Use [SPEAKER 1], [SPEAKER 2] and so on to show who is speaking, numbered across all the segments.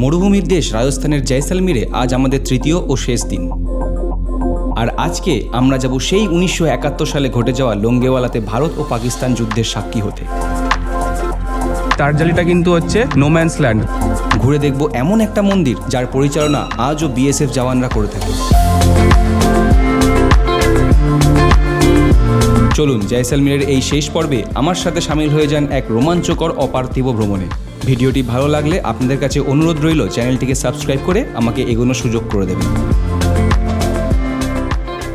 [SPEAKER 1] মরুভূমির দেশ রাজস্থানের জয়সালমিরে আজ আমাদের তৃতীয় ও শেষ দিন। আর আজকে আমরা যাব সেই উনিশশো একাত্তর সালে ঘটে যাওয়া লঙ্গেওয়ালাতে ভারত ও পাকিস্তান যুদ্ধের সাক্ষী হতে।
[SPEAKER 2] তারজালিটা কিন্তু হচ্ছে নোম্যান্স ল্যান্ড
[SPEAKER 1] ঘুরে দেখব এমন একটা মন্দির যার পরিচালনা আজও বিএসএফ জওয়ানরা করে থাকে। চলুন জয়সালমীরের এই শেষ পর্বে আমার সাথে সামিল হয়ে যান এক রোমাঞ্চকর অপার্থিব ভ্রমণে। ভিডিওটি ভালো লাগলে আপনাদের কাছে অনুরোধ রইল চ্যানেলটিকে সাবস্ক্রাইব করে আমাকে এগোনোর সুযোগ করে দেবেন।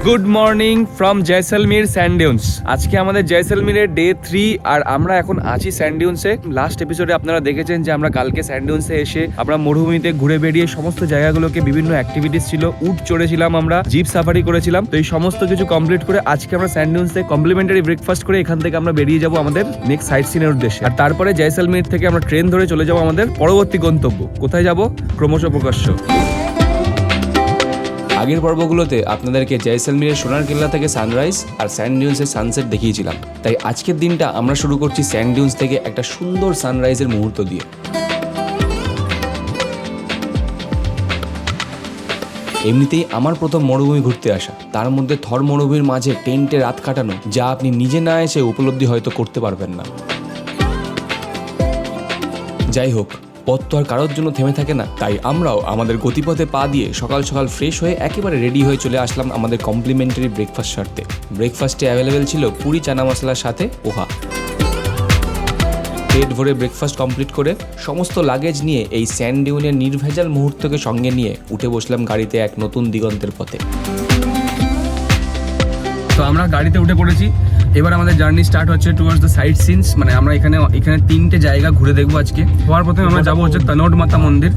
[SPEAKER 2] Good morning from Jaisalmer sand dunes আজকে আমাদের জয়সলমীরের ডে থ্রি, আর আমরা এখন আছি স্যান্ডিউন্সে লাস্ট এপিসোডে আপনারা দেখেছেন যে আমরা কালকে স্যান্ডিউন্সে এসে আমরা মরুভূমিতে ঘুরে বেরিয়ে সমস্ত জায়গাগুলোকে বিভিন্ন অ্যাক্টিভিটিস ছিল, উট চড়েছিলাম আমরা জিপ সাফারি করেছিলাম। তো এই সমস্ত কিছু কমপ্লিট করে আজকে আমরা স্যান্ডিউন্সে কমপ্লিমেন্টারি ব্রেকফাস্ট করে এখান থেকে আমরা বেরিয়ে যাব আমাদের নেক্সট সাইট সিনের উদ্দেশ্যে। আর তারপরে জয়সলমীর থেকে আমরা ট্রেন ধরে চলে যাব আমাদের পরবর্তী গন্তব্য। কোথায় যাব? ক্রমশ প্রকাশ্য।
[SPEAKER 1] আগের পর্বগুলোতে আপনাদেরকে জয়সালমীরের সোনার কেল্লা থেকে সানরাইজ আর স্যান্ড ডিউন্সের সানসেট দেখিয়েছিলাম। তাই আজকের দিনটা আমরা শুরু করছি স্যান্ড ডিউন্স থেকে একটা সুন্দর সানরাইজের মুহূর্ত দিয়ে। এমনিতেই আমার প্রথম মরুভূমি ঘুরতে আসা, তার মধ্যে থর মরুভূমির মাঝে টেন্টে রাত কাটানো, যা আপনি নিজে না এসে উপলব্ধি হয়তো করতে পারবেন না। যাই হোক পথ তো আর কারোর জন্য থেমে থাকে না। তাই আমরাও আমাদের গতিপথে পা দিয়ে সকাল সকাল ফ্রেশ হয়ে একেবারে রেডি হয়ে চলে আসলাম আমাদের কমপ্লিমেন্টারি ব্রেকফাস্ট সারতে। ব্রেকফাস্টে অ্যাভেলেবেল ছিল পুরি, চানা মশলার সাথে পোহা। পেট ভরে ব্রেকফাস্ট কমপ্লিট করে সমস্ত লাগেজ নিয়ে এই স্যান্ড ডিউনের নির্ভেজাল মুহূর্তকে সঙ্গে নিয়ে উঠে বসলাম গাড়িতে এক নতুন দিগন্তের পথে।
[SPEAKER 2] তো আমরা গাড়িতে উঠে পড়েছি। এবার আমাদের জার্নি স্টার্ট হচ্ছে টুয়ার্স দ্য সাইট সিনস মানে আমরা এখানে এখানে তিনটে জায়গা ঘুরে দেখব আজকে। হওয়ার প্রথমে আমরা যাব হচ্ছে তনোট মাতা মন্দির।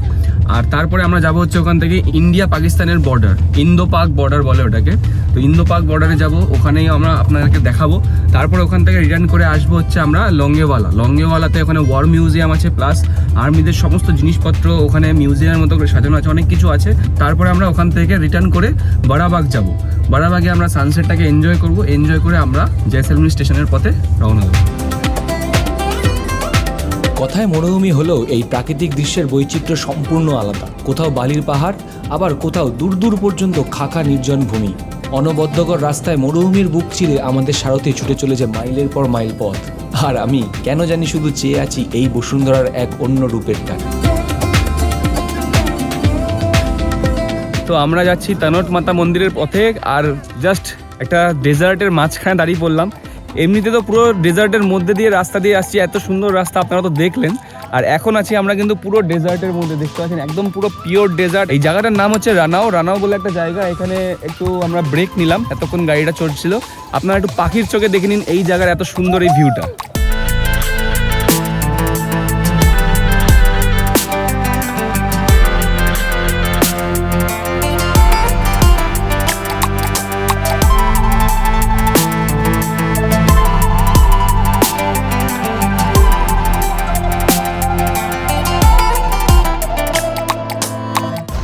[SPEAKER 2] আর তারপরে আমরা যাব হচ্ছে ওখান থেকে ইন্ডিয়া পাকিস্তানের বর্ডার ইন্দো পাক বর্ডার বলে ওটাকে। তো ইন্দো পাক বর্ডারে যাব, ওখানেই আমরা আপনাদেরকে দেখাবো। তারপরে ওখান থেকে রিটার্ন করে আসব হচ্ছে আমরা লঙ্গেওয়ালা। লঙ্গেওয়ালাতে ওখানে ওয়ার মিউজিয়াম আছে প্লাস আর্মিদের সমস্ত জিনিসপত্র ওখানে মিউজিয়ামের মতো করে সাজানো আছে, অনেক কিছু আছে। তারপরে আমরা ওখান থেকে রিটার্ন করে বারাবাগ যাব। বারাবাগে আমরা সানসেটটাকে এনজয় করব। এনজয় করে আমরা জয়সলমীর স্টেশনের পথে রওনা দেবো।
[SPEAKER 1] কথায় মরুভূমি হলেও এই প্রাকৃতিক দৃশ্যের বৈচিত্র্য সম্পূর্ণ আলাদা। কোথাও বালির পাহাড়, আবার কোথাও দূর দূর পর্যন্ত খাকা নির্জন ভূমি। অনবদ্যকর রাস্তায় মরুভূমির বুক চিরে আমাদের সারথে ছুটে চলেছে মাইলের পর মাইল পথ। আর আমি কেন জানি শুধু চেয়ে আছি এই বসুন্ধরার এক অন্য রূপের টান।
[SPEAKER 2] তো আমরা যাচ্ছি তানট মাতা মন্দিরের পথে, আর জাস্ট একটা ডেজার্টের মাঝখানে দাঁড়িয়ে পড়লাম। এমনিতে তো পুরো ডেজার্টের মধ্যে দিয়ে রাস্তা দিয়ে আসছি, এত সুন্দর রাস্তা আপনারা তো দেখলেন। আর এখন আছি আমরা কিন্তু পুরো ডেজার্টের মধ্যে, দেখতে পাচ্ছেন একদম পুরো পিওর ডেজার্ট এই জায়গাটার নাম হচ্ছে রানাও। রানাও বলে একটা জায়গা, এখানে একটু আমরা ব্রেক নিলাম, এতক্ষণ গাড়িটা চড়ছিল। আপনারা একটু পাখির চোখে দেখে নিন এই জায়গার এত সুন্দর এই ভিউটা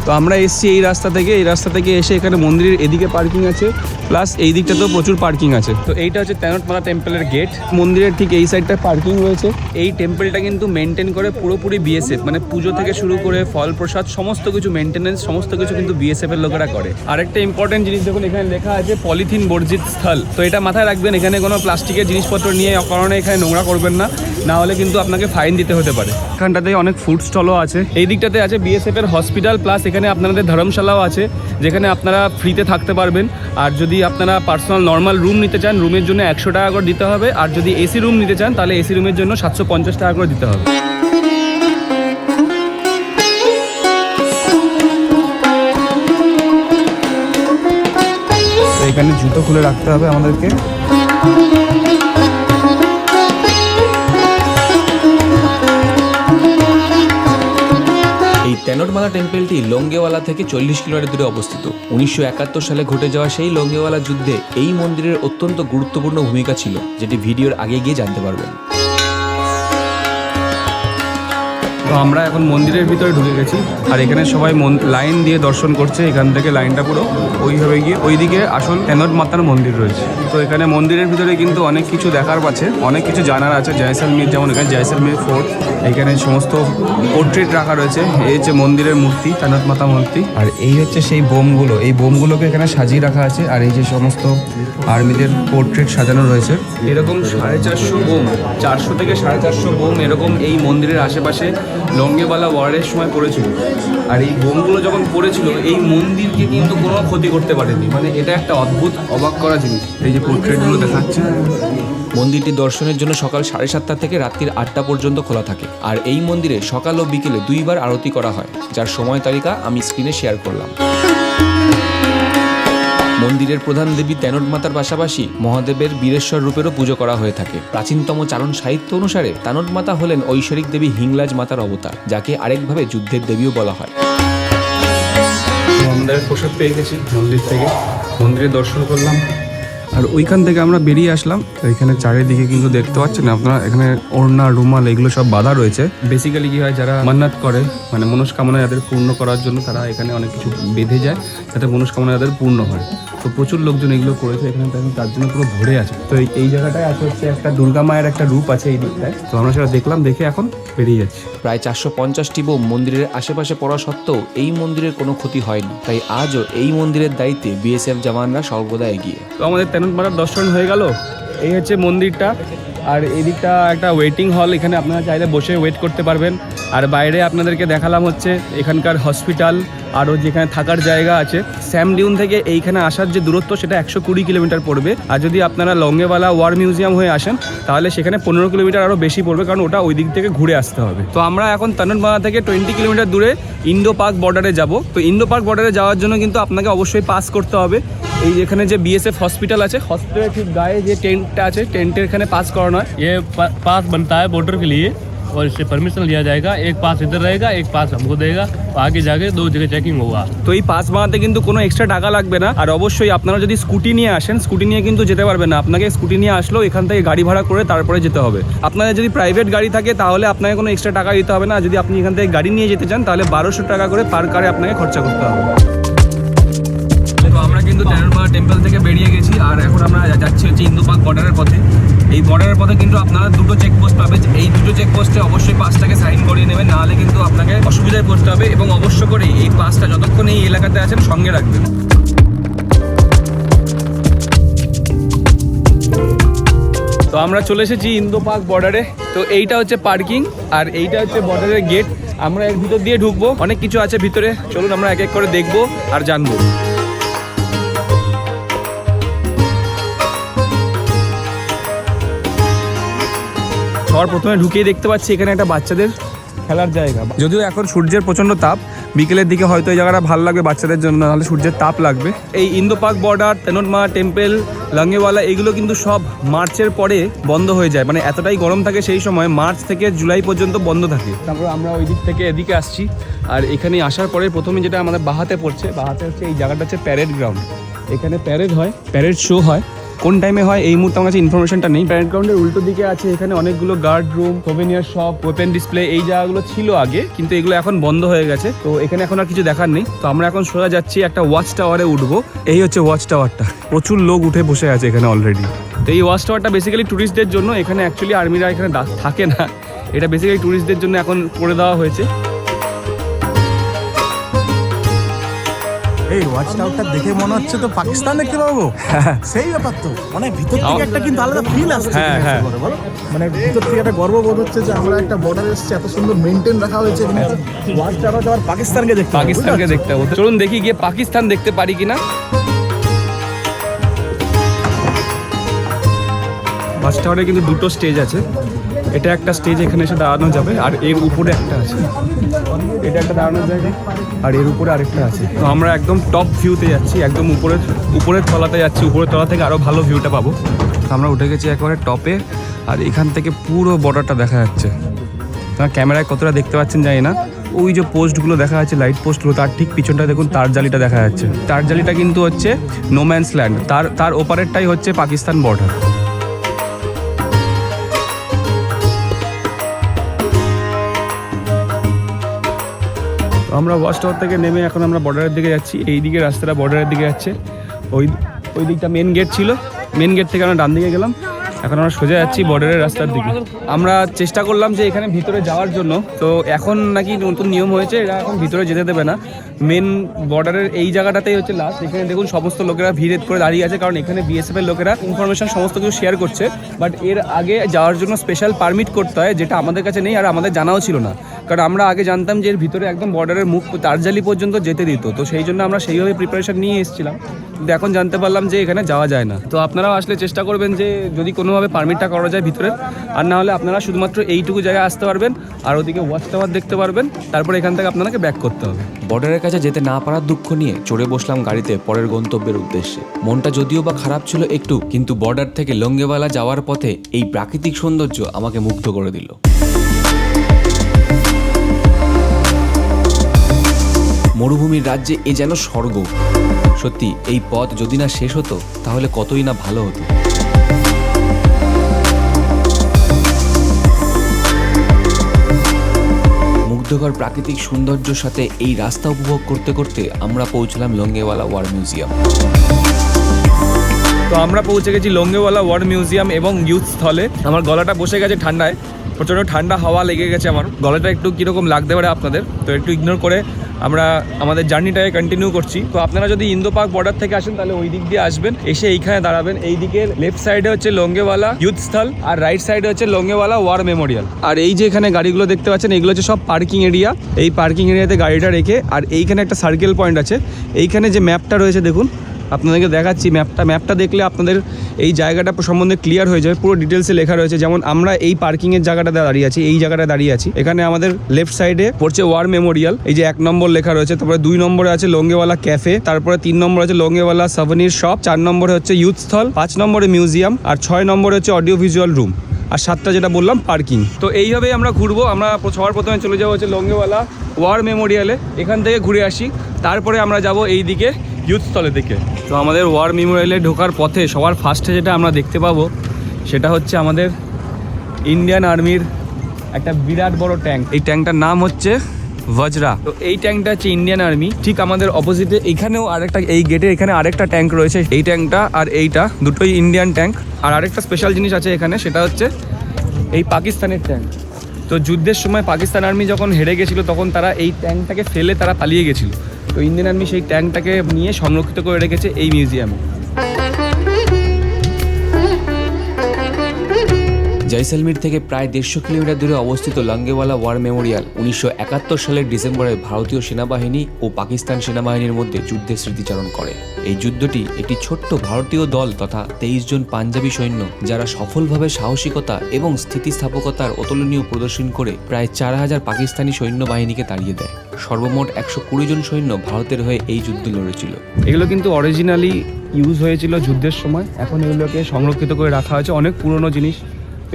[SPEAKER 2] তো আমরা এসছি এই রাস্তা থেকে, এই রাস্তা থেকে এসে এখানে মন্দিরের এদিকে পার্কিং আছে। প্লাস এই দিকটাতেও প্রচুর পার্কিং আছে। তো এইটা হচ্ছে তেনটমালা টেম্পলের গেট মন্দিরের ঠিক এই সাইডটা পার্কিং রয়েছে। এই টেম্পলটা কিন্তু মেনটেন করে পুরোপুরি বিএসএফ মানে পুজো থেকে শুরু করে ফল প্রসাদ সমস্ত কিছু মেনটেনেন্স সমস্ত কিছু কিন্তু বিএসএফ এর লোকেরা করে। আরেকটা ইম্পর্টেন্ট জিনিস দেখুন এখানে লেখা আছে পলিথিন বর্জিত স্থল। তো এটা মাথায় রাখবেন এখানে কোনো প্লাস্টিকের জিনিসপত্র নিয়ে অকারণে এখানে নোংরা করবেন না না হলে কিন্তু আপনাকে ফাইন দিতে হতে পারে। এখানটাতে অনেক ফুড স্টলও আছে। এই দিকটাতে আছে বিএসএফ এর হসপিটাল প্লাস এখানে আপনাদের ধর্মশালাও আছে যেখানে আপনারা ফ্রিতে থাকতে পারবেন। আর যদি আপনারা পার্সোনাল নর্মাল রুম নিতে চান রুমের জন্য একশো টাকা করে দিতে হবে। আর যদি এসি রুম নিতে চান, তাহলে এসি রুমের জন্য সাতশো পঞ্চাশ টাকা করে দিতে হবে। এখানে জুতো খুলে রাখতে হবে আমাদেরকে।
[SPEAKER 1] টেম্পেলটি টেম্পলটি লঙ্গেওয়ালা থেকে চল্লিশ কিলোমিটার দূরে অবস্থিত। উনিশশো একাত্তর সালে ঘটে যাওয়া সেই লঙ্গেওয়ালা যুদ্ধে এই মন্দিরের অত্যন্ত গুরুত্বপূর্ণ ভূমিকা ছিল, যেটি ভিডিওর আগে গিয়ে জানতে পারবেন। তো আমরা এখন মন্দিরের ভিতরে ঢুকে গেছি। আর এখানে সবাই লাইন দিয়ে দর্শন করছে এখান থেকে লাইনটা পুরো। ওইভাবে গিয়ে ওইদিকে আসল তেনট মাতার মন্দির রয়েছে। তো এখানে মন্দিরের ভিতরে কিন্তু অনেক কিছু দেখার আছে, অনেক কিছু জানার আছে। জয়সালমীর যেমন এখানে জয়সালমীর ফোর্ট এখানে সমস্ত পোর্ট্রেট রাখা রয়েছে। এই হচ্ছে মন্দিরের মূর্তি তেনট মাতা মূর্তি। আর এই হচ্ছে সেই বোমগুলো। এই বোমগুলোকে এখানে সাজিয়ে রাখা আছে। আর এই যে সমস্ত আর্মিদের পোর্ট্রেট সাজানো রয়েছে। এরকম সাড়ে চারশো বোম, চারশো থেকে সাড়ে চারশো বোম এরকম এই মন্দিরের আশেপাশে লঙ্গেবালা ওয়ারের সময় পড়েছিল। আর এই বোমগুলো যখন পড়েছিল, এই মন্দিরকে কিন্তু কোনো ক্ষতি করতে পারেনি। মানে এটা একটা অদ্ভুত, অবাক করা জিনিস। এই যে পোর্ট্রেটগুলো দেখাচ্ছে।
[SPEAKER 2] মন্দিরটি দর্শনের জন্য সকাল সাড়ে সাতটা থেকে রাত্রির আটটা পর্যন্ত খোলা থাকে। আর এই মন্দিরে সকাল ও বিকেলে দুইবার আরতি করা হয়, যার সময় তালিকা আমি স্ক্রিনে শেয়ার করলাম। মন্দিরের প্রধান দেবী তেনট মাতার পাশাপাশি মহাদেবের বীরেশ্বর রূপেরও পুজো করা হয়ে থাকে। প্রাচীনতম চারণ সাহিত্য অনুসারে তানট মাতা হলেন ঐশ্বরিক দেবী হিংলাজ মাতার অবতার, যাকে আরেকভাবে যুদ্ধের দেবীও বলা হয়।
[SPEAKER 1] মন্দিরের প্রসাদ পেয়ে গেছি মন্দির থেকে। মন্দিরে দর্শন করলাম। আর ওইখান থেকে আমরা বেরিয়ে আসলাম। এখানে চারিদিকে কিন্তু দেখতে পাচ্ছেন আপনারা এখানে ওড়না রুমাল এগুলো সব বাধা রয়েছে। বেসিক্যালি কি হয় যারা মান্নাত করে মানে মনস্কামনা যাদের পূর্ণ করার জন্য তারা এখানে অনেক কিছু বেঁধে যায় যাতে মনস্কামনা যাদের পূর্ণ হয়। তো প্রচুর লোকজন এগুলো করেছে এখানে তো তার জন্য পুরো ভরে আছে। তো এই- জায়গাটায় আছে হচ্ছে একটা দুর্গা মায়ের একটা রূপ আছে এই দিকটায়। তো আমরা সেটা দেখলাম দেখে এখন বেরিয়ে যাচ্ছি।
[SPEAKER 2] প্রায় চারশো পঞ্চাশটি বোম মন্দিরের আশেপাশে পড়া সত্ত্বেও এই মন্দিরের কোনো ক্ষতি হয়নি। তাই আজও এই মন্দিরের দায়িত্বে বিএসএফ জওয়ানরা সর্বদা এগিয়ে।
[SPEAKER 1] তো আমাদের তেনতমারার দর্শন হয়ে গেল। এই হচ্ছে মন্দিরটা। আর এদিকটা একটা ওয়েটিং হল এখানে আপনারা চাইলে বসে ওয়েট করতে পারবেন। আর বাইরে আপনাদেরকে দেখালাম হচ্ছে এখানকার হসপিটাল আরও যেখানে থাকার জায়গা আছে। স্যাম স্যামডিউন থেকে এইখানে আসার যে দূরত্ব, সেটা একশো কুড়ি কিলোমিটার পড়বে। আর যদি আপনারা লঙ্গেওয়ালা ওয়ার মিউজিয়াম হয়ে আসেন, তাহলে সেখানে পনেরো কিলোমিটার আরও বেশি পড়বে, কারণ ওটা ওই দিক থেকে ঘুরে আসতে হবে। তো আমরা এখন তাননবাড়া থেকে টোয়েন্টি কিলোমিটার দূরে ইন্দো পার্ক বর্ডারে যাব। তো ইন্দো পার্ক বর্ডারে যাওয়ার জন্য কিন্তু আপনাকে অবশ্যই পাস করতে হবে। এই এখানে যে বিএসএফ হসপিটাল আছে হসপিটালের ঠিক গায়ে যে টেন্টটা আছে টেন্টের এখানে পাস করানো হয়
[SPEAKER 3] ये पा- पास बनता है बॉर्डर के लिए और इससे परमिशन लिया जाएगा एक पास इधर रहेगा एक पास हमको देगा आगे जाके दो जगह चेकिंग होगा
[SPEAKER 1] তো এই পাস বানাতে কিন্তু কোনো এক্সট্রা টাকা লাগবে না আর অবশ্যই আপনারা যদি স্কুটি নিয়ে আসেন স্কুটি নিয়ে কিন্তু যেতে পারবেন না আপনাকে স্কুটি নিয়ে আসলেও এখান থেকে গাড়ি ভাড়া করে তারপরে যেতে হবে আপনাদের যদি প্রাইভেট গাড়ি থাকে তাহলে আপনাকে কোনো এক্সট্রা টাকা দিতে হবে না আর যদি আপনি এখান থেকে গাড়ি নিয়ে যেতে চান তাহলে বারোশো টাকা করে পার কারে আপনাকে খরচা করতে হবে তো আমরা কিন্তু তেরোরপাড়া টেম্পল থেকে বেরিয়ে গেছি আর এখন আমরা যাচ্ছি হচ্ছে ইন্দু পার্ক বর্ডারের পথে। এই বর্ডারের পথে কিন্তু আপনারা দুটো চেকপোস্ট পাবেন। এই দুটো চেকপোস্টে অবশ্যই পাসটাকে সাইন করিয়ে নেবেন, নাহলে কিন্তু আপনাকে অসুবিধায় পড়তে হবে এবং অবশ্য করে এই পাসটা যতক্ষণ এই এলাকাতে আছেন সঙ্গে রাখবেন। তো আমরা চলে এসেছি ইন্দো পার্ক বর্ডারে তো এইটা হচ্ছে পার্কিং আর এইটা হচ্ছে বর্ডারের গেট আমরা এর ভিতর দিয়ে ঢুকবো। অনেক কিছু আছে ভিতরে। চলুন আমরা এক এক করে দেখব আর জানব। সবার প্রথমে ঢুকেই দেখতে পাচ্ছি এখানে একটা বাচ্চাদের খেলার জায়গা। যদিও এখন সূর্যের প্রচণ্ড তাপ বিকেলের দিকে হয়তো এই জায়গাটা ভালো লাগবে বাচ্চাদের জন্য নাহলে সূর্যের তাপ লাগবে। এই Indo Pak border তেনটমা temple Longewala এগুলো কিন্তু সব মার্চের পরে বন্ধ হয়ে যায়। মানে এতটাই গরম থাকে সেই সময় মার্চ থেকে জুলাই পর্যন্ত বন্ধ থাকে। তারপর আমরা ওই দিক থেকে এদিকে আসছি আর এখানে আসার পরে প্রথমে যেটা আমাদের বাহাতে পড়ছে বাহাতে হচ্ছে এই জায়গাটা হচ্ছে প্যারেড গ্রাউন্ড এখানে প্যারেড হয় প্যারেড শো হয়। কোন টাইমে হয়, এই মুহূর্তে আমার কাছে ইনফরমেশনটা নেই। প্যারেড গ্রাউন্ডের উল্টো দিকে আছে, এখানে অনেকগুলো guard room souvenir shop open display এই জায়গাগুলো ছিল আগে, কিন্তু এগুলো এখন বন্ধ হয়ে গেছে। তো এখানে এখন আর কিছু দেখার নেই। তো আমরা এখন সোজা যাচ্ছি একটা ওয়াচ টাওয়ারে উঠবো। এই হচ্ছে ওয়াচ টাওয়ারটা প্রচুর লোক উঠে বসে আছে এখানে অলরেডি তো এই ওয়াচ টাওয়ারটা বেসিক্যালি ট্যুরিস্টদের জন্য, এখানে অ্যাকচুয়ালি আর্মিরা এখানে থাকে না। এটা বেসিক্যালি ট্যুরিস্টদের জন্য এখন করে দেওয়া হয়েছে।
[SPEAKER 4] এই ওয়াচ টাওয়ারটা দেখে মনে হচ্ছে তো পাকিস্তান দেখতে পাবো। সেই ব্যাপার তো। মানে ভিতর থেকে একটা কিন্তু আলাদা ফিল আসছে
[SPEAKER 1] হ্যাঁ, হ্যাঁ।
[SPEAKER 4] মানে ভিতর থেকে একটা গর্ববোধ হচ্ছে যে আমরা একটা বর্ডার এসেছি এত সুন্দর মেনটেন রাখা হয়েছে ওয়াচ টাওয়ার আবার পাকিস্তানকে দেখতে
[SPEAKER 1] পাকিস্তানকে দেখতে হবে চলুন দেখি গিয়ে পাকিস্তান দেখতে পারি কিনা। বাস টাওয়ারে কিন্তু দুটো স্টেজ আছে। এটা একটা স্টেজ এখানে এসে দাঁড়ানো যাবে, আর এর উপরে একটা আছে। এটা একটা দাঁড়ানো জায়গা, আর এর উপরে আরেকটা আছে। তো আমরা একদম টপ ভিউতে যাচ্ছি, একদম উপরের উপরের তলাতে যাচ্ছি, উপরের তলা থেকে আরও ভালো ভিউটা পাবো। আমরা উঠে গেছি একেবারে টপে আর এখান থেকে পুরো বর্ডারটা দেখা যাচ্ছে। তোমার ক্যামেরায় কতটা দেখতে পাচ্ছেন জানি না। ওই যে পোস্টগুলো দেখা যাচ্ছে লাইট পোস্টগুলো তার ঠিক পিছনটা দেখুন, তার জালিটা দেখা যাচ্ছে। তার জালিটা কিন্তু হচ্ছে নোম্যান্স ল্যান্ড তার তার ওপারেরটাই হচ্ছে পাকিস্তান বর্ডার আমরা ওয়াচ টাওয়ার থেকে নেমে এখন আমরা বর্ডারের দিকে যাচ্ছি। এই দিকে রাস্তাটা বর্ডারের দিকে যাচ্ছে। ওই ওই দিকটা মেন গেট ছিল। মেন গেট থেকে আমরা ডান দিকে গেলাম। এখন আমরা সোজা যাচ্ছি বর্ডারের রাস্তার দিকে। আমরা চেষ্টা করলাম যে এখানে ভিতরে যাওয়ার জন্য। তো এখন নাকি নতুন নিয়ম হয়েছে, এরা এখন ভিতরে যেতে দেবে না। মেন বর্ডারের এই জায়গাটাতেই হচ্ছে লাস্ট এখানে দেখুন সমস্ত লোকেরা ভিড় করে দাঁড়িয়ে আছে, কারণ এখানে বিএসএফ এর লোকেরা ইনফরমেশন সমস্ত কিছু শেয়ার করছে। বাট এর আগে যাওয়ার জন্য স্পেশাল পারমিট করতে হয়, যেটা আমাদের কাছে নেই আর আমাদের জানাও ছিল না। কারণ আমরা আগে জানতাম যে এর ভিতরে একদম বর্ডারের মুখ তারজালি পর্যন্ত যেতে দিত। তো সেই জন্য আমরা সেইভাবে প্রিপারেশন নিয়ে এসেছিলাম। কিন্তু এখন জানতে পারলাম যে এখানে যাওয়া যায় না। তো আপনারাও আসলে চেষ্টা করবেন যে যদি কোনোভাবে পারমিটটা করা যায় ভিতরে, আর না হলে আপনারা শুধুমাত্র এইটুকু জায়গায় আসতে পারবেন, আর ওদিকে ওয়াচ টাওয়ার দেখতে পারবেন, তারপরে এখান থেকে আপনাকে ব্যাক করতে হবে।
[SPEAKER 2] বর্ডারের কাছে যেতে না পারার দুঃখ নিয়ে চড়ে বসলাম গাড়িতে পরের গন্তব্যের উদ্দেশ্যে। মনটা যদিও বা খারাপ ছিল একটু, কিন্তু বর্ডার থেকে লঙ্গেওয়ালা যাওয়ার পথে এই প্রাকৃতিক সৌন্দর্য আমাকে মুগ্ধ করে দিল। মরুভূমির রাজ্যে এ যেন স্বর্গ। সত্যি, এই পথ যদি না শেষ হতো, তাহলে কতই না ভালো হতো। মুগ্ধকর প্রাকৃতিক সৌন্দর্যের সাথে এই রাস্তা উপভোগ করতে করতে আমরা পৌঁছলাম লঙ্গেওয়ালা ওয়ার মিউজিয়াম।
[SPEAKER 1] তো আমরা পৌঁছে গেছি লঙ্গেওয়ালা ওয়ার মিউজিয়াম এবং ইউথ স্থলে আমার গলাটা বসে গেছে ঠান্ডায়, প্রচণ্ড ঠান্ডা হাওয়া লেগে গেছে আমার। গলাটা একটু কীরকম লাগতে পারে আপনাদের, তো একটু ইগনোর করে আমরা আমাদের জার্নিটাকে কন্টিনিউ করছি। তো আপনারা যদি ইন্দো পার্ক বর্ডার থেকে আসেন, তাহলে ওই দিক দিয়ে আসবেন, এসে এইখানে দাঁড়াবেন। এই দিকে লেফট সাইডে হচ্ছে লঙ্গেওয়ালা ইউথ স্থল আর রাইট সাইডে হচ্ছে লঙ্গেওয়ালা ওয়ার মেমোরিয়াল আর এই যে এখানে গাড়িগুলো দেখতে পাচ্ছেন, এগুলো হচ্ছে সব পার্কিং এরিয়া এই পার্কিং এরিয়াতে গাড়িটা রেখে, আর এইখানে একটা সার্কেল পয়েন্ট আছে। এইখানে যে ম্যাপটা রয়েছে, দেখুন, আপনাদেরকে দেখাচ্ছি ম্যাপটা ম্যাপটা দেখলে আপনাদের এই জায়গাটা সম্বন্ধে ক্লিয়ার হয়ে যাবে। পুরো ডিটেলসে লেখা রয়েছে, যেমন আমরা এই পার্কিংয়ের জায়গাটাতে দাঁড়িয়ে আছি, এই জায়গাটা দাঁড়িয়ে আছি। এখানে আমাদের লেফট সাইডে পড়ছে ওয়ার মেমোরিয়াল এই যে এক নম্বর লেখা রয়েছে, তারপরে দুই নম্বরে আছে লঙ্গেওয়ালা ক্যাফে তারপরে তিন নম্বর আছে লঙ্গেওয়ালা সাভনির শপ চার নম্বরে হচ্ছে ইউথ স্থল পাঁচ নম্বরে মিউজিয়াম আর ছয় নম্বরে হচ্ছে অডিও ভিজুয়াল রুম আর সাতটা যেটা বললাম পার্কিং তো এইভাবেই আমরা ঘুরবো, আমরা সবার প্রথমে চলে যাব হচ্ছে লঙ্গেওয়ালা ওয়ার মেমোরিয়ালে এখান থেকে ঘুরে আসি, তারপরে আমরা যাব এই দিকে ইউথ স্থলের দিকে তো আমাদের ওয়ার মেমোরিয়ালে ঢোকার পথে সবার ফার্স্টে যেটা আমরা দেখতে পাবো, সেটা হচ্ছে আমাদের ইন্ডিয়ান আর্মির একটা বিরাট বড় ট্যাঙ্ক এই ট্যাঙ্কটার নাম হচ্ছে বজরা তো এই ট্যাঙ্কটা হচ্ছে ইন্ডিয়ান আর্মি ঠিক আমাদের অপোজিটে এখানেও আরেকটা, এই গেটের এখানে আরেকটা ট্যাঙ্ক রয়েছে। এই ট্যাঙ্কটা আর এইটা দুটোই ইন্ডিয়ান ট্যাঙ্ক আর আরেকটা স্পেশাল জিনিস আছে এখানে, সেটা হচ্ছে এই পাকিস্তানের ট্যাঙ্ক তো যুদ্ধের সময় পাকিস্তান আর্মি যখন হেরে গেছিল, তখন তারা এই ট্যাঙ্কটাকে ফেলে তারা পালিয়ে গেছিল। তো ইন্ডিয়ান আর্মি সেই ট্যাঙ্কটাকে নিয়ে সংরক্ষিত করে রেখেছে এই মিউজিয়ামে।
[SPEAKER 2] জয়সলমীর থেকে প্রায় দেড়শো কিলোমিটার দূরে অবস্থিত লঙ্গেওয়ালা ওয়ার মেমোরিয়াল উনিশশো একাত্তর সালের ডিসেম্বরে ভারতীয় সেনাবাহিনী ও পাকিস্তান সেনাবাহিনীর মধ্যে যুদ্ধের স্মৃতিচারণ করে। এই যুদ্ধটি একটি ছোট্ট ভারতীয় দল তথা তেইশ জন পাঞ্জাবি সৈন্য যারা সফলভাবে সাহসিকতা এবং স্থিতিস্থাপকতার অতুলনীয় প্রদর্শন করে প্রায় চার হাজার পাকিস্তানি সৈন্যবাহিনীকে তাড়িয়ে দেয়। সর্বমোট একশো কুড়ি জন সৈন্য ভারতের হয়ে এই যুদ্ধ লড়েছিল।
[SPEAKER 1] এগুলো কিন্তু অরিজিনালি ইউজ হয়েছিল যুদ্ধের সময়। এখন এগুলোকে সংরক্ষিত করে রাখা হয়েছে। অনেক পুরনো জিনিস।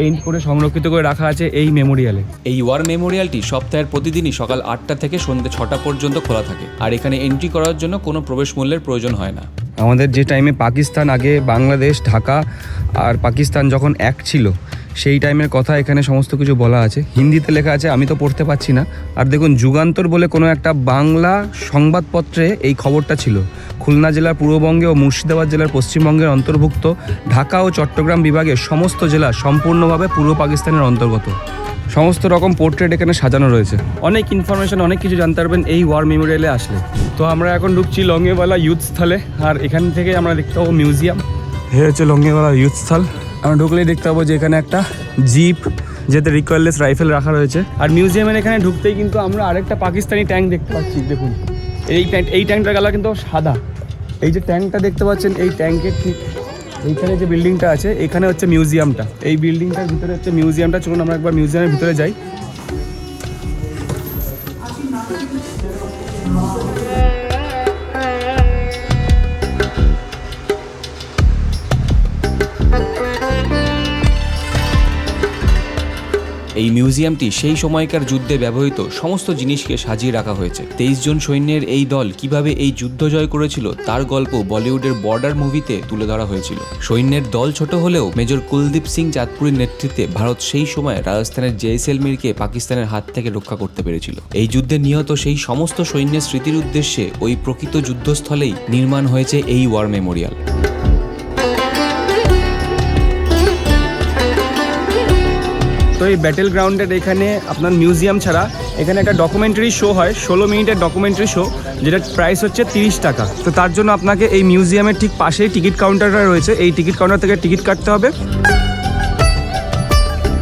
[SPEAKER 1] পেইন্ট করে সংরক্ষিত করে রাখা আছে এই মেমোরিয়ালে।
[SPEAKER 2] এই ওয়ার মেমোরিয়ালটি সপ্তাহের প্রতিদিনই সকাল আটটা থেকে সন্ধ্যে ছটা পর্যন্ত খোলা থাকে। আর এখানে এন্ট্রি করার জন্য কোনো প্রবেশ মূল্যের প্রয়োজন হয় না।
[SPEAKER 1] আমাদের যে টাইমে পাকিস্তান আগে বাংলাদেশ ঢাকা আর পাকিস্তান যখন এক ছিল সেই টাইমের কথা এখানে সমস্ত কিছু বলা আছে। হিন্দিতে লেখা আছে, আমি তো পড়তে পারছি না। আর দেখুন, যুগান্তর বলে কোনো একটা বাংলা সংবাদপত্রে এই খবরটা ছিল। খুলনা জেলার পূর্ববঙ্গে ও মুর্শিদাবাদ জেলার পশ্চিমবঙ্গের অন্তর্ভুক্ত ঢাকা ও চট্টগ্রাম বিভাগের সমস্ত জেলা সম্পূর্ণভাবে পূর্ব পাকিস্তানের অন্তর্গত। সমস্ত রকম পোর্ট্রেট এখানে সাজানো রয়েছে। অনেক ইনফরমেশন অনেক কিছু জানতে পারবেন এই ওয়ার মেমোরিয়ালে আসলে। তো আমরা এখন ঢুকছি লঙ্গেওয়ালা ইউথ স্থলে, আর এখান থেকে আমরা দেখতে পাবো মিউজিয়াম হে হচ্ছে লঙ্গেওয়ালা ইউথ স্থল। আমরা ঢুকলেই দেখতে পাবো যে এখানে একটা জিপ যেতে রিকোয়ারলেস রাইফেল রাখা রয়েছে। আর মিউজিয়ামের এখানে ঢুকতেই কিন্তু আমরা আরেকটা পাকিস্তানি ট্যাঙ্ক দেখতে পাচ্ছি, দেখুন। এই ট্যাঙ্ক, এই ট্যাঙ্কটার কালার কিন্তু সাদা। এই যে ট্যাঙ্কটা দেখতে পাচ্ছেন, এই ট্যাঙ্কের ঠিক এইখানে যে বিল্ডিংটা আছে, এখানে হচ্ছে মিউজিয়ামটা। এই বিল্ডিংটার ভিতরে হচ্ছে মিউজিয়ামটা। চলুন আমরা একবার মিউজিয়ামের ভিতরে যাই। এই মিউজিয়ামটি সেই সময়কার যুদ্ধে ব্যবহৃত সমস্ত জিনিসকে সাজিয়ে রাখা হয়েছে। তেইশ জন সৈন্যের এই দল কীভাবে এই যুদ্ধ জয় করেছিল তার গল্প বলিউডের বর্ডার মুভিতে তুলে ধরা হয়েছিল। সৈন্যের দল ছোট হলেও মেজর কুলদীপ সিং চাঁদপুরের নেতৃত্বে ভারত সেই সময় রাজস্থানের জেসেলমিরকে পাকিস্তানের হাত থেকে রক্ষা করতে পেরেছিল। এই যুদ্ধে নিহত সেই সমস্ত সৈন্যের স্মৃতির উদ্দেশ্যে ওই প্রকৃত যুদ্ধস্থলেই নির্মাণ হয়েছে এই ওয়ার মেমোরিয়াল।
[SPEAKER 2] তো এই ব্যাটেল গ্রাউন্ডের এখানে আপনার মিউজিয়াম ছাড়া এখানে একটা ডকুমেন্টারি শো হয়, ষোলো মিনিটের ডকুমেন্টারি শো যেটার প্রাইস হচ্ছে তিরিশ টাকা। তো তার জন্য আপনাকে এই মিউজিয়ামের ঠিক পাশেই টিকিট কাউন্টারটা রয়েছে। এই টিকিট কাউন্টার থেকে টিকিট কাটতে হবে।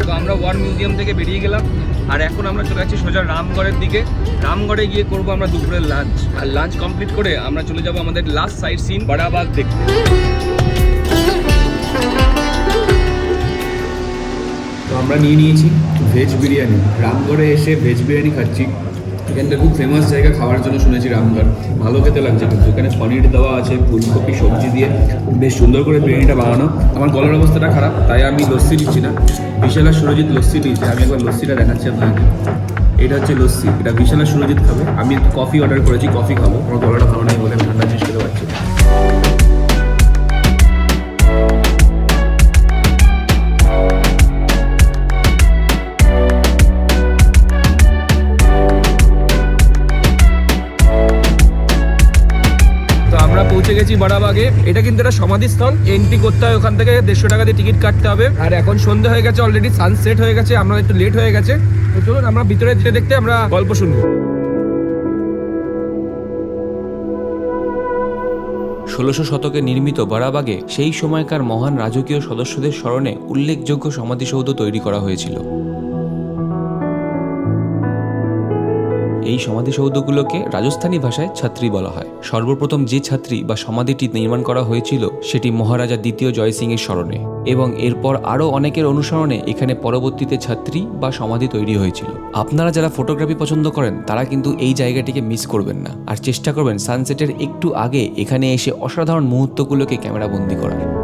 [SPEAKER 2] তো আমরা ওয়ার মিউজিয়াম থেকে বেরিয়ে গেলাম। আর এখন আমরা চলে যাচ্ছি সোজা রামগড়ের দিকে। রামগড়ে গিয়ে করব আমরা দুপুরের লাঞ্চ আর লাঞ্চ কমপ্লিট করে আমরা চলে যাব আমাদের লাস্ট সাইড সিন বাড়াবাগ দেখতে। আমরা নিয়ে নিয়েছি ভেজ বিরিয়ানি। রামগড়ে এসে ভেজ বিরিয়ানি খাচ্ছি। এখানটা খুব ফেমাস জায়গা, খাওয়ার জন্য শুনেছি রামগড়। ভালো খেতে লাগছে কিন্তু। এখানে পনির দেওয়া আছে, ফুলকপি, সবজি দিয়ে। বেশ সুন্দর করে বিরিয়ানিটা বানানো। আমার গলার অবস্থাটা খারাপ, তাই আমি লস্যি নিচ্ছি না। বিশালা সুরজিৎ লস্যি নিয়েছি। আমি একবার লস্যিটা দেখাচ্ছি আপনাকে। এটা হচ্ছে লস্যি। এটা বিশালা সুরজিৎ খাবে। আমি কফি অর্ডার করেছি কফি খাব। আমার গলাটা ভালো নেই বলে গেছি বাড়াবাগে এটা কিন্তু একটা সমাধিস্থল। এন্ট্রি করতে হয় ওখান থেকে, দেড়শো টাকা দিয়ে টিকিট কাটতে হবে। আর এখন সন্ধে হয়ে গেছে অলরেডি সানসেট হয়ে গেছে, আমরা একটু লেট হয়ে গেছে। তো চলুন, আমরা ভিতরে যেতে দেখতে আমরা গল্প শুনব।
[SPEAKER 1] ষোলোশো শতকে নির্মিত বারাবাগে, সেই সময়কার মহান রাজকীয় সদস্যদের স্মরণে উল্লেখযোগ্য সমাধিসৌধ তৈরি করা হয়েছিল। এই সমাধিসৌধগুলোকে রাজস্থানী ভাষায় ছাত্রী বলা হয়। সর্বপ্রথম যে ছাত্রী বা সমাধিটি নির্মাণ করা হয়েছিল, সেটি মহারাজা দ্বিতীয় জয়সিং এর স্মরণে। এবং এরপর আরও অনেকের অনুসরণে এখানে পরবর্তীতে ছাত্রী বা সমাধি তৈরি হয়েছিল। আপনারা যারা ফটোগ্রাফি পছন্দ করেন, তারা কিন্তু এই জায়গাটিকে মিস করবেন না। আর চেষ্টা করবেন সানসেটের একটু আগে এখানে এসে অসাধারণ মুহূর্তগুলোকে ক্যামেরাবন্দি করার।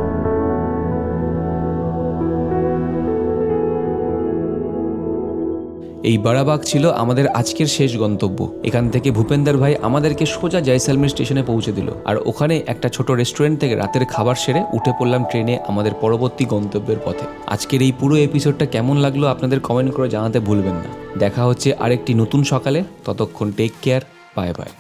[SPEAKER 1] এই বারাবাগ ছিল আমাদের আজকের শেষ গন্তব্য। এখান থেকে ভূপেন্দ্র ভাই আমাদেরকে সোজা জয়সালমের স্টেশনে পৌঁছে দিল। আর ওখানে একটা ছোট রেস্টুরেন্ট থেকে রাতের খাবার সেরে উঠে পড়লাম ট্রেনে আমাদের পরবর্তী গন্তব্যের পথে। আজকের এই পুরো এপিসোডটা কেমন লাগল আপনাদের কমেন্ট করে জানাতে ভুলবেন না। দেখা হচ্ছে আরেকটি নতুন সকালে। ততক্ষণ টেক কেয়ার বাই বাই